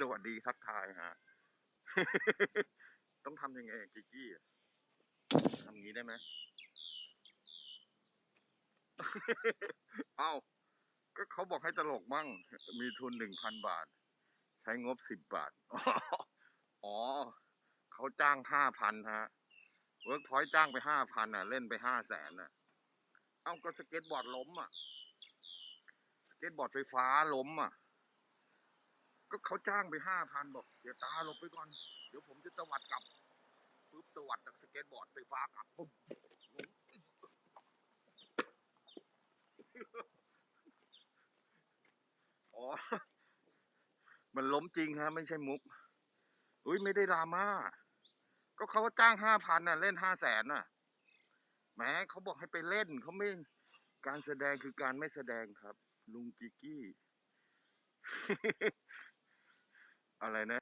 สวัสดีทักทายฮะ ต้องทำยังไงกิกกี้ทำงี้ได้ไหมเอ้า ก็เขาบอกให้ตลกมั่ง มีทุนหนึ่งพันบาท ใช้งบสิบบาท อ๋อ เขาจ้างห้าพันฮะ เวิร์กพอยต์จ้างไปห้าพันอะ เล่นไปห้าแสนอะ เอ้าก็สเก็ตบอร์ดล้มอะ สเก็ตบอร์ดไฟฟ้าล้มอะ ก็เขาจ้างไปห้าพันบอกเดี๋ยวตาหลบไปก่อน เดี๋ยวผมจะตวัดกลับปุ๊บตวัดจากสเก็ตบอร์ดไฟฟ้ากลับปุ๊บล้มอ๋อ มันล้มจริงฮะ ไม่ใช่มุก อุ้ยไม่ได้ดราม่า ก็เขาจ้างห้าพันน่ะ เล่นห้าแสนน่ะแหมเขาบอกให้ไปเล่นเขาไม่การแสดงคือการไม่แสดงครับ ลุงกิกกี้ อะไรนะ